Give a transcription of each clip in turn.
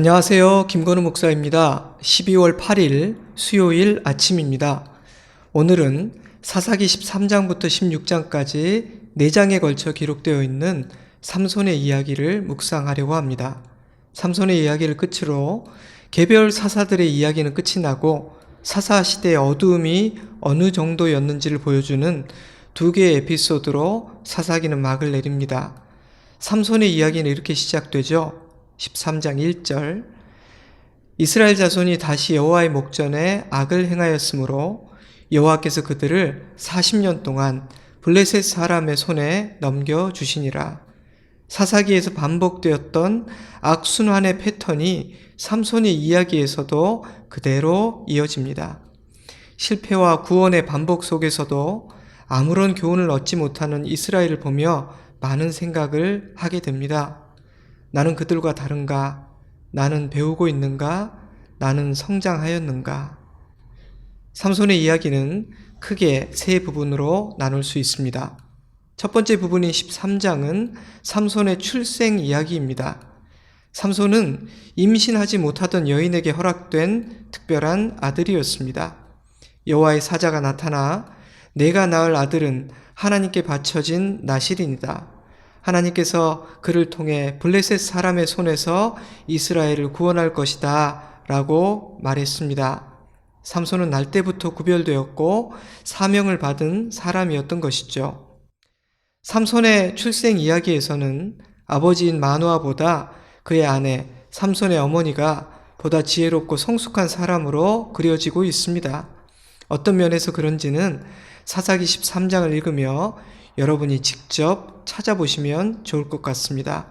안녕하세요. 김건우 목사입니다. 12월 8일 수요일 아침입니다. 오늘은 사사기 13장부터 16장까지 4장에 걸쳐 기록되어 있는 삼손의 이야기를 묵상하려고 합니다. 삼손의 이야기를 끝으로 개별 사사들의 이야기는 끝이 나고 사사 시대의 어두움이 어느 정도였는지를 보여주는 두 개의 에피소드로 사사기는 막을 내립니다. 삼손의 이야기는 이렇게 시작되죠. 13장 1절 이스라엘 자손이 다시 여호와의 목전에 악을 행하였으므로 여호와께서 그들을 40년 동안 블레셋 사람의 손에 넘겨 주시니라. 사사기에서 반복되었던 악순환의 패턴이 삼손의 이야기에서도 그대로 이어집니다. 실패와 구원의 반복 속에서도 아무런 교훈을 얻지 못하는 이스라엘을 보며 많은 생각을 하게 됩니다. 나는 그들과 다른가? 나는 배우고 있는가? 나는 성장하였는가? 삼손의 이야기는 크게 세 부분으로 나눌 수 있습니다. 첫 번째 부분인 13장은 삼손의 출생 이야기입니다. 삼손은 임신하지 못하던 여인에게 허락된 특별한 아들이었습니다. 여호와의 사자가 나타나 내가 낳을 아들은 하나님께 바쳐진 나실이니다. 하나님께서 그를 통해 블레셋 사람의 손에서 이스라엘을 구원할 것이다 라고 말했습니다. 삼손은 날 때부터 구별되었고 사명을 받은 사람이었던 것이죠. 삼손의 출생 이야기에서는 아버지인 마누아보다 그의 아내 삼손의 어머니가 보다 지혜롭고 성숙한 사람으로 그려지고 있습니다. 어떤 면에서 그런지는 사사기 13장을 읽으며 여러분이 직접 찾아보시면 좋을 것 같습니다.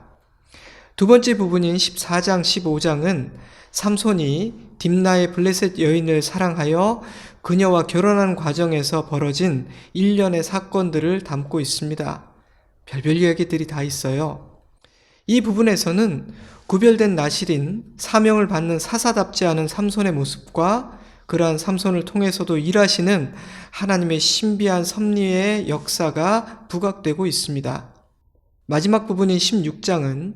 두 번째 부분인 14장, 15장은 삼손이 딥나의 블레셋 여인을 사랑하여 그녀와 결혼하는 과정에서 벌어진 일련의 사건들을 담고 있습니다. 별별 이야기들이 다 있어요. 이 부분에서는 구별된 나실인 사명을 받는 사사답지 않은 삼손의 모습과 그러한 삼손을 통해서도 일하시는 하나님의 신비한 섭리의 역사가 부각되고 있습니다. 마지막 부분인 16장은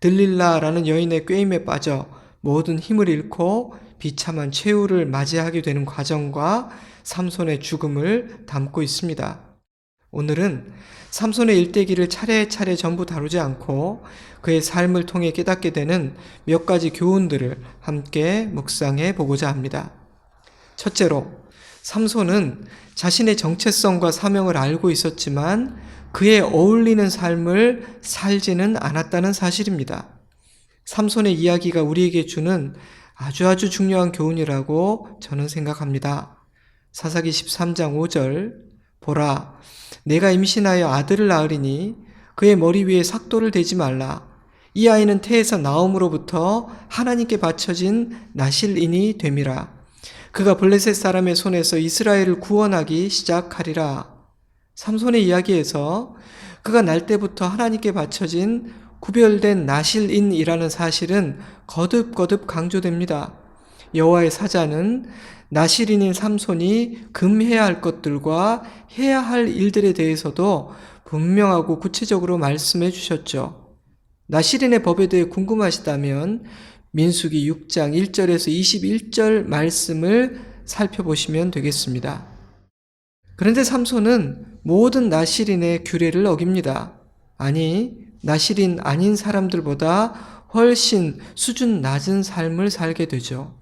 들릴라라는 여인의 꾀임에 빠져 모든 힘을 잃고 비참한 최후를 맞이하게 되는 과정과 삼손의 죽음을 담고 있습니다. 오늘은 삼손의 일대기를 차례차례 전부 다루지 않고 그의 삶을 통해 깨닫게 되는 몇 가지 교훈들을 함께 묵상해 보고자 합니다. 첫째로, 삼손은 자신의 정체성과 사명을 알고 있었지만 그에 어울리는 삶을 살지는 않았다는 사실입니다. 삼손의 이야기가 우리에게 주는 아주 아주 중요한 교훈이라고 저는 생각합니다. 사사기 13장 5절 보라 내가 임신하여 아들을 낳으리니 그의 머리 위에 삭도를 대지 말라 이 아이는 태에서 나옴으로부터 하나님께 바쳐진 나실인이 됨이라 그가 블레셋 사람의 손에서 이스라엘을 구원하기 시작하리라. 삼손의 이야기에서 그가 날 때부터 하나님께 바쳐진 구별된 나실인이라는 사실은 거듭거듭 강조됩니다. 여호와의 사자는 나실인인 삼손이 금해야 할 것들과 해야 할 일들에 대해서도 분명하고 구체적으로 말씀해 주셨죠. 나실인의 법에 대해 궁금하시다면 민수기 6장 1절에서 21절 말씀을 살펴보시면 되겠습니다. 그런데 삼손은 모든 나시린의 규례를 어깁니다. 아니, 나시린 아닌 사람들보다 훨씬 수준 낮은 삶을 살게 되죠.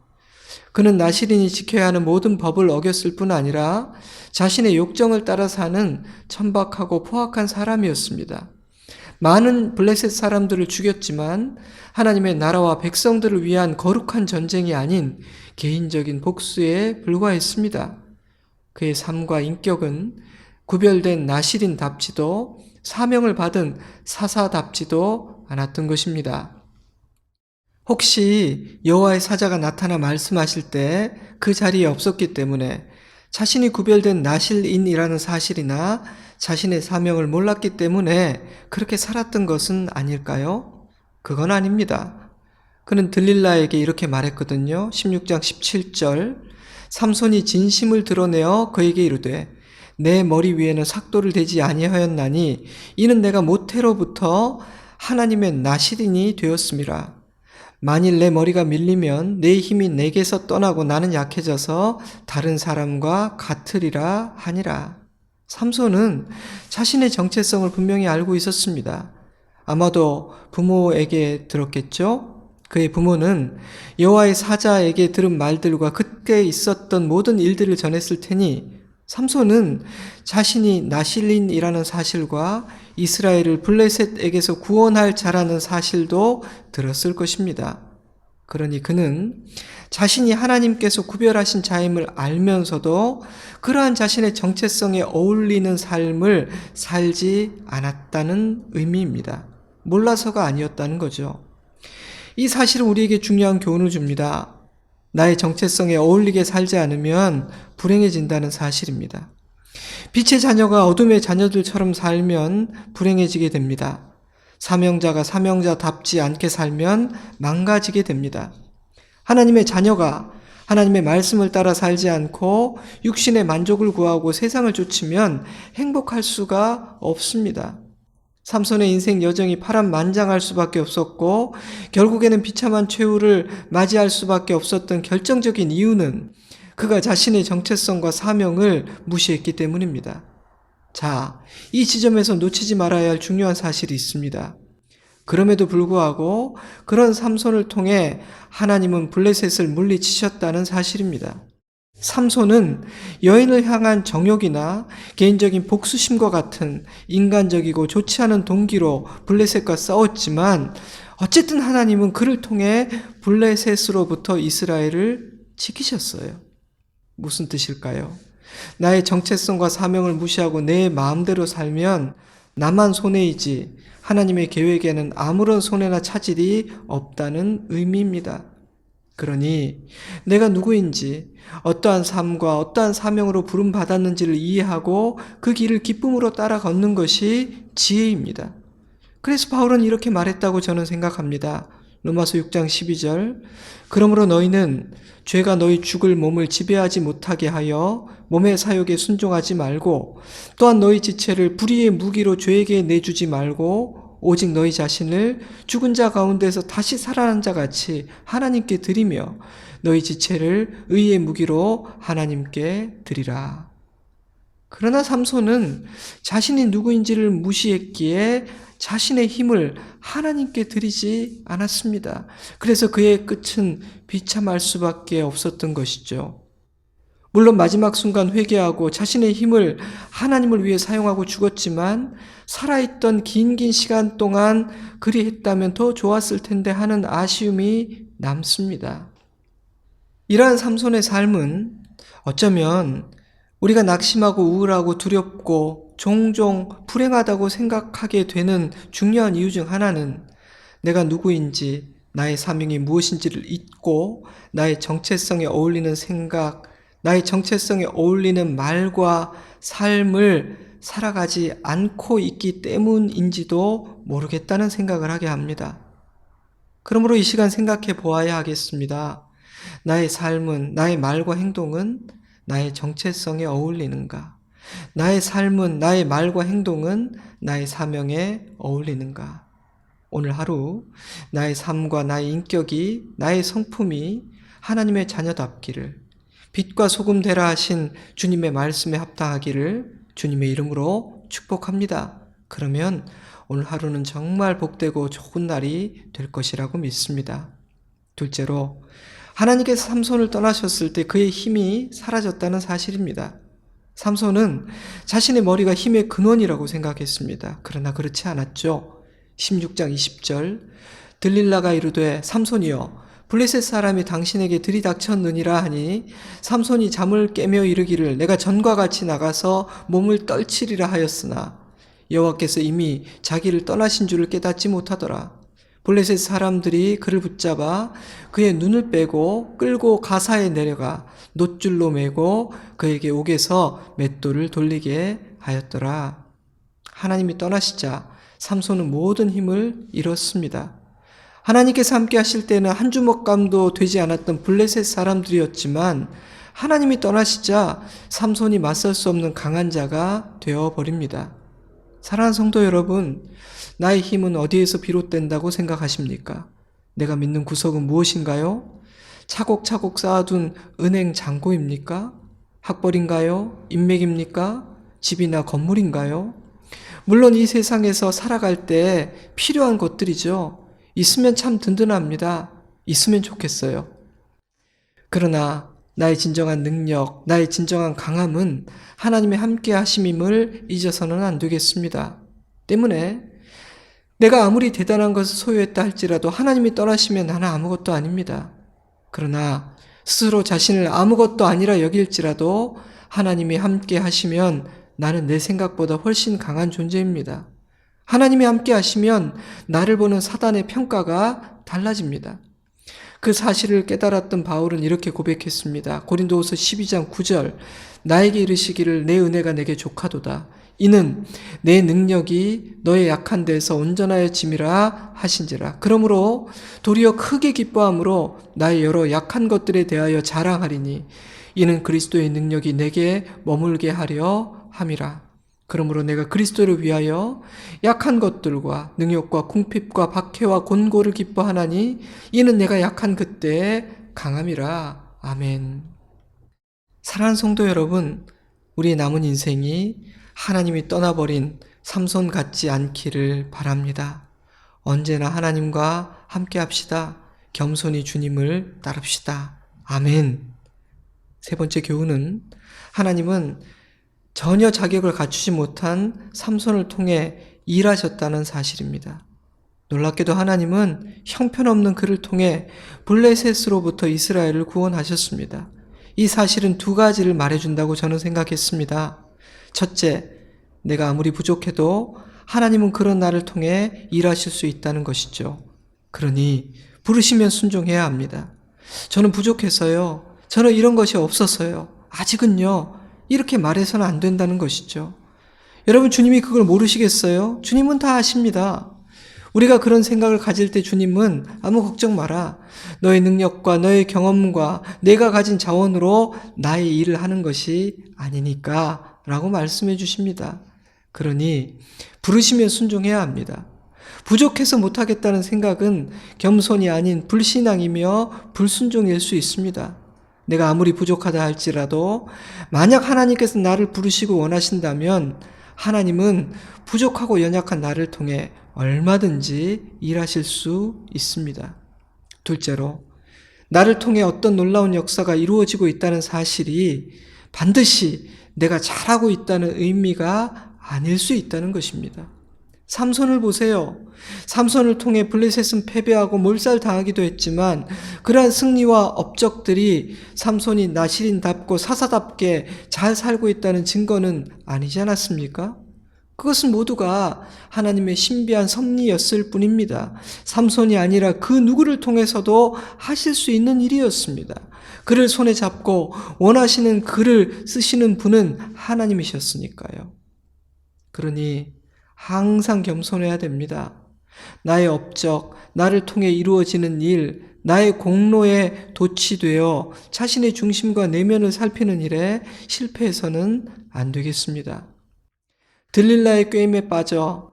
그는 나시린이 지켜야 하는 모든 법을 어겼을 뿐 아니라 자신의 욕정을 따라 사는 천박하고 포악한 사람이었습니다. 많은 블레셋 사람들을 죽였지만 하나님의 나라와 백성들을 위한 거룩한 전쟁이 아닌 개인적인 복수에 불과했습니다. 그의 삶과 인격은 구별된 나실인답지도 사명을 받은 사사답지도 않았던 것입니다. 혹시 여호와의 사자가 나타나 말씀하실 때 그 자리에 없었기 때문에 자신이 구별된 나실인이라는 사실이나 자신의 사명을 몰랐기 때문에 그렇게 살았던 것은 아닐까요? 그건 아닙니다. 그는 들릴라에게 이렇게 말했거든요. 16장 17절. 삼손이 진심을 드러내어 그에게 이르되 내 머리 위에는 삭도를 대지 아니하였나니 이는 내가 모태로부터 하나님의 나시린이 되었음이라. 만일 내 머리가 밀리면 내 힘이 내게서 떠나고 나는 약해져서 다른 사람과 같으리라 하니라. 삼손은 자신의 정체성을 분명히 알고 있었습니다. 아마도 부모에게 들었겠죠? 그의 부모는 여호와의 사자에게 들은 말들과 그때 있었던 모든 일들을 전했을 테니 삼손은 자신이 나실린이라는 사실과 이스라엘을 블레셋에게서 구원할 자라는 사실도 들었을 것입니다. 그러니 그는 자신이 하나님께서 구별하신 자임을 알면서도 그러한 자신의 정체성에 어울리는 삶을 살지 않았다는 의미입니다. 몰라서가 아니었다는 거죠. 이 사실은 우리에게 중요한 교훈을 줍니다. 나의 정체성에 어울리게 살지 않으면 불행해진다는 사실입니다. 빛의 자녀가 어둠의 자녀들처럼 살면 불행해지게 됩니다. 사명자가 사명자답지 않게 살면 망가지게 됩니다. 하나님의 자녀가 하나님의 말씀을 따라 살지 않고 육신의 만족을 구하고 세상을 쫓으면 행복할 수가 없습니다. 삼손의 인생 여정이 파란만장할 수밖에 없었고 결국에는 비참한 최후를 맞이할 수밖에 없었던 결정적인 이유는 그가 자신의 정체성과 사명을 무시했기 때문입니다. 자, 이 지점에서 놓치지 말아야 할 중요한 사실이 있습니다. 그럼에도 불구하고 그런 삼손을 통해 하나님은 블레셋을 물리치셨다는 사실입니다. 삼손은 여인을 향한 정욕이나 개인적인 복수심과 같은 인간적이고 좋지 않은 동기로 블레셋과 싸웠지만 어쨌든 하나님은 그를 통해 블레셋으로부터 이스라엘을 지키셨어요. 무슨 뜻일까요? 나의 정체성과 사명을 무시하고 내 마음대로 살면 나만 손해이지 하나님의 계획에는 아무런 손해나 차질이 없다는 의미입니다. 그러니 내가 누구인지 어떠한 삶과 어떠한 사명으로 부름 받았는지를 이해하고 그 길을 기쁨으로 따라 걷는 것이 지혜입니다. 그래서 바울은 이렇게 말했다고 저는 생각합니다. 로마서 6장 12절. 그러므로 너희는 죄가 너희 죽을 몸을 지배하지 못하게 하여 몸의 사욕에 순종하지 말고 또한 너희 지체를 불의의 무기로 죄에게 내주지 말고 오직 너희 자신을 죽은 자 가운데서 다시 살아난 자 같이 하나님께 드리며 너희 지체를 의의 무기로 하나님께 드리라. 그러나 삼손은 자신이 누구인지를 무시했기에 자신의 힘을 하나님께 드리지 않았습니다. 그래서 그의 끝은 비참할 수밖에 없었던 것이죠. 물론 마지막 순간 회개하고 자신의 힘을 하나님을 위해 사용하고 죽었지만 살아있던 긴긴 시간 동안 그리 했다면 더 좋았을 텐데 하는 아쉬움이 남습니다. 이러한 삼손의 삶은 어쩌면 우리가 낙심하고 우울하고 두렵고 종종 불행하다고 생각하게 되는 중요한 이유 중 하나는 내가 누구인지 나의 사명이 무엇인지를 잊고 나의 정체성에 어울리는 생각, 나의 정체성에 어울리는 말과 삶을 살아가지 않고 있기 때문인지도 모르겠다는 생각을 하게 합니다. 그러므로 이 시간 생각해 보아야 하겠습니다. 나의 삶은, 나의 말과 행동은 나의 정체성에 어울리는가? 나의 삶은, 나의 말과 행동은 나의 사명에 어울리는가? 오늘 하루 나의 삶과 나의 인격이, 나의 성품이 하나님의 자녀답기를, 빛과 소금 되라 하신 주님의 말씀에 합당하기를 주님의 이름으로 축복합니다. 그러면 오늘 하루는 정말 복되고 좋은 날이 될 것이라고 믿습니다. 둘째로, 하나님께서 삼손을 떠나셨을 때 그의 힘이 사라졌다는 사실입니다. 삼손은 자신의 머리가 힘의 근원이라고 생각했습니다. 그러나 그렇지 않았죠. 16장 20절 들릴라가 이르되 삼손이여 블레셋 사람이 당신에게 들이닥쳤느니라 하니 삼손이 잠을 깨며 이르기를 내가 전과 같이 나가서 몸을 떨치리라 하였으나 여호와께서 이미 자기를 떠나신 줄을 깨닫지 못하더라. 블레셋 사람들이 그를 붙잡아 그의 눈을 빼고 끌고 가사에 내려가 놋줄로 매고 그에게 옥에서 맷돌을 돌리게 하였더라. 하나님이 떠나시자 삼손은 모든 힘을 잃었습니다. 하나님께서 함께 하실 때는 한 주먹감도 되지 않았던 블레셋 사람들이었지만 하나님이 떠나시자 삼손이 맞설 수 없는 강한 자가 되어 버립니다. 사랑하는 성도 여러분, 나의 힘은 어디에서 비롯된다고 생각하십니까? 내가 믿는 구석은 무엇인가요? 차곡차곡 쌓아둔 은행 잔고입니까? 학벌인가요? 인맥입니까? 집이나 건물인가요? 물론 이 세상에서 살아갈 때 필요한 것들이죠. 있으면 참 든든합니다. 있으면 좋겠어요. 그러나 나의 진정한 능력, 나의 진정한 강함은 하나님의 함께 하심임을 잊어서는 안 되겠습니다. 때문에 내가 아무리 대단한 것을 소유했다 할지라도 하나님이 떠나시면 나는 아무것도 아닙니다. 그러나 스스로 자신을 아무것도 아니라 여길지라도 하나님이 함께 하시면 나는 내 생각보다 훨씬 강한 존재입니다. 하나님이 함께 하시면 나를 보는 사단의 평가가 달라집니다. 그 사실을 깨달았던 바울은 이렇게 고백했습니다. 고린도후서 12장 9절 나에게 이르시기를 내 은혜가 내게 족하도다. 이는 내 능력이 너의 약한 데서 온전하여 짐이라 하신지라. 그러므로 도리어 크게 기뻐함으로 나의 여러 약한 것들에 대하여 자랑하리니 이는 그리스도의 능력이 내게 머물게 하려 함이라. 그러므로 내가 그리스도를 위하여 약한 것들과 능욕과 궁핍과 박해와 곤고를 기뻐하나니 이는 내가 약한 그때에 강함이라. 아멘. 사랑하는 성도 여러분, 우리의 남은 인생이 하나님이 떠나버린 삼손 같지 않기를 바랍니다. 언제나 하나님과 함께 합시다. 겸손히 주님을 따릅시다. 아멘. 세 번째 교훈은 하나님은 전혀 자격을 갖추지 못한 삼손을 통해 일하셨다는 사실입니다. 놀랍게도 하나님은 형편없는 그를 통해 블레셋으로부터 이스라엘을 구원하셨습니다. 이 사실은 두 가지를 말해준다고 저는 생각했습니다. 첫째, 내가 아무리 부족해도 하나님은 그런 나를 통해 일하실 수 있다는 것이죠. 그러니 부르시면 순종해야 합니다. 저는 부족해서요. 저는 이런 것이 없어서요. 아직은요. 이렇게 말해서는 안 된다는 것이죠. 여러분 주님이 그걸 모르시겠어요? 주님은 다 아십니다. 우리가 그런 생각을 가질 때 주님은 아무 걱정 마라. 너의 능력과 너의 경험과 내가 가진 자원으로 나의 일을 하는 것이 아니니까 라고 말씀해 주십니다. 그러니 부르시면 순종해야 합니다. 부족해서 못하겠다는 생각은 겸손이 아닌 불신앙이며 불순종일 수 있습니다. 내가 아무리 부족하다 할지라도 만약 하나님께서 나를 부르시고 원하신다면 하나님은 부족하고 연약한 나를 통해 얼마든지 일하실 수 있습니다. 둘째로, 나를 통해 어떤 놀라운 역사가 이루어지고 있다는 사실이 반드시 내가 잘하고 있다는 의미가 아닐 수 있다는 것입니다. 삼손을 보세요. 삼손을 통해 블레셋은 패배하고 몰살당하기도 했지만 그러한 승리와 업적들이 삼손이 나시린답고 사사답게 잘 살고 있다는 증거는 아니지 않았습니까? 그것은 모두가 하나님의 신비한 섭리였을 뿐입니다. 삼손이 아니라 그 누구를 통해서도 하실 수 있는 일이었습니다. 그를 손에 잡고 원하시는 글을 쓰시는 분은 하나님이셨으니까요. 그러니 항상 겸손해야 됩니다. 나의 업적, 나를 통해 이루어지는 일, 나의 공로에 도취되어 자신의 중심과 내면을 살피는 일에 실패해서는 안 되겠습니다. 들릴라의 꾀임에 빠져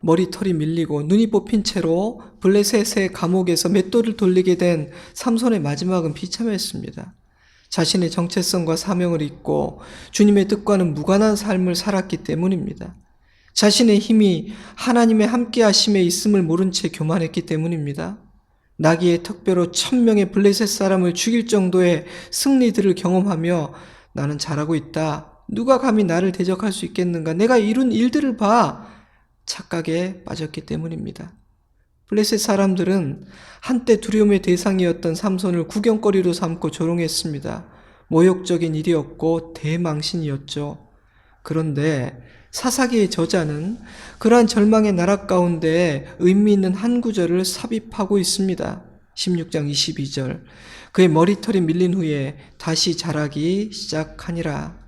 머리털이 밀리고 눈이 뽑힌 채로 블레셋의 감옥에서 맷돌을 돌리게 된 삼손의 마지막은 비참했습니다. 자신의 정체성과 사명을 잊고 주님의 뜻과는 무관한 삶을 살았기 때문입니다. 자신의 힘이 하나님의 함께 하심에 있음을 모른 채 교만했기 때문입니다. 나귀의 특별로 천명의 블레셋 사람을 죽일 정도의 승리들을 경험하며 나는 잘하고 있다. 누가 감히 나를 대적할 수 있겠는가? 내가 이룬 일들을 봐. 착각에 빠졌기 때문입니다. 블레셋 사람들은 한때 두려움의 대상이었던 삼손을 구경거리로 삼고 조롱했습니다. 모욕적인 일이었고 대망신이었죠. 그런데 사사기의 저자는 그러한 절망의 나락 가운데 의미 있는 한 구절을 삽입하고 있습니다. 16장 22절. 그의 머리털이 밀린 후에 다시 자라기 시작하니라.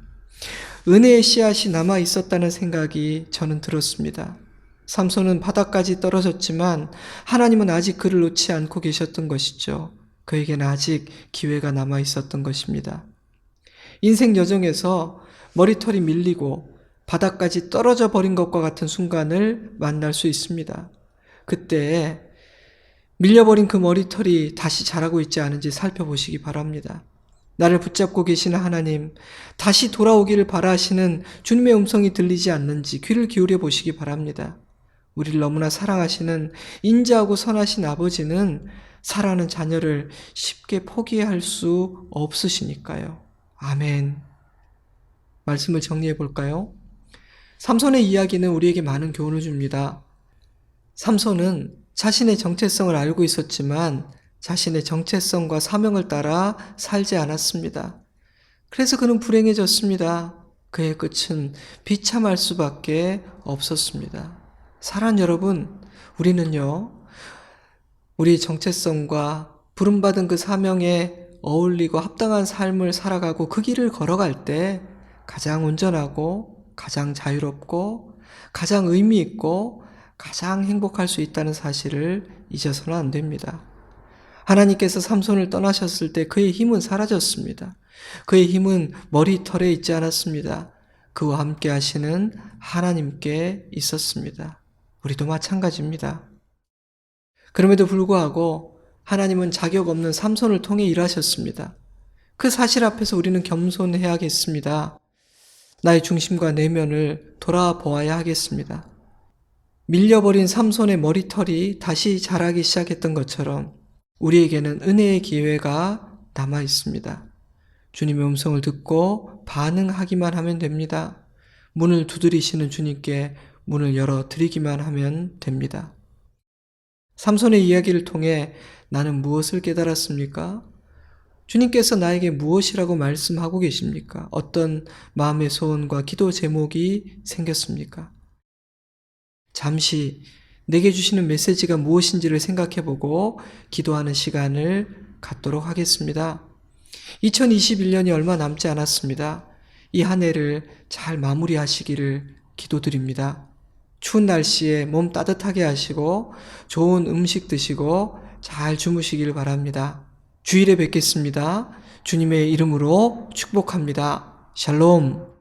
은혜의 씨앗이 남아 있었다는 생각이 저는 들었습니다. 삼손은 바닥까지 떨어졌지만 하나님은 아직 그를 놓지 않고 계셨던 것이죠. 그에게는 아직 기회가 남아 있었던 것입니다. 인생 여정에서 머리털이 밀리고 바닥까지 떨어져 버린 것과 같은 순간을 만날 수 있습니다. 그때 밀려버린 그 머리털이 다시 자라고 있지 않은지 살펴보시기 바랍니다. 나를 붙잡고 계시는 하나님, 다시 돌아오기를 바라시는 주님의 음성이 들리지 않는지 귀를 기울여 보시기 바랍니다. 우리를 너무나 사랑하시는 인자하고 선하신 아버지는 사랑하는 자녀를 쉽게 포기할 수 없으시니까요. 아멘. 말씀을 정리해 볼까요? 삼손의 이야기는 우리에게 많은 교훈을 줍니다. 삼손은 자신의 정체성을 알고 있었지만 자신의 정체성과 사명을 따라 살지 않았습니다. 그래서 그는 불행해졌습니다. 그의 끝은 비참할 수밖에 없었습니다. 사랑 여러분, 우리는요, 우리 정체성과 부름받은 그 사명에 어울리고 합당한 삶을 살아가고 그 길을 걸어갈 때 가장 온전하고 가장 자유롭고 가장 의미 있고 가장 행복할 수 있다는 사실을 잊어서는 안 됩니다. 하나님께서 삼손을 떠나셨을 때 그의 힘은 사라졌습니다. 그의 힘은 머리털에 있지 않았습니다. 그와 함께 하시는 하나님께 있었습니다. 우리도 마찬가지입니다. 그럼에도 불구하고 하나님은 자격 없는 삼손을 통해 일하셨습니다. 그 사실 앞에서 우리는 겸손해야겠습니다. 나의 중심과 내면을 돌아보아야 하겠습니다. 밀려버린 삼손의 머리털이 다시 자라기 시작했던 것처럼 우리에게는 은혜의 기회가 남아 있습니다. 주님의 음성을 듣고 반응하기만 하면 됩니다. 문을 두드리시는 주님께 문을 열어 드리기만 하면 됩니다. 삼손의 이야기를 통해 나는 무엇을 깨달았습니까? 주님께서 나에게 무엇이라고 말씀하고 계십니까? 어떤 마음의 소원과 기도 제목이 생겼습니까? 잠시 내게 주시는 메시지가 무엇인지를 생각해 보고 기도하는 시간을 갖도록 하겠습니다. 2021년이 얼마 남지 않았습니다. 이 한 해를 잘 마무리하시기를 기도드립니다. 추운 날씨에 몸 따뜻하게 하시고 좋은 음식 드시고 잘 주무시길 바랍니다. 주일에 뵙겠습니다. 주님의 이름으로 축복합니다. 샬롬.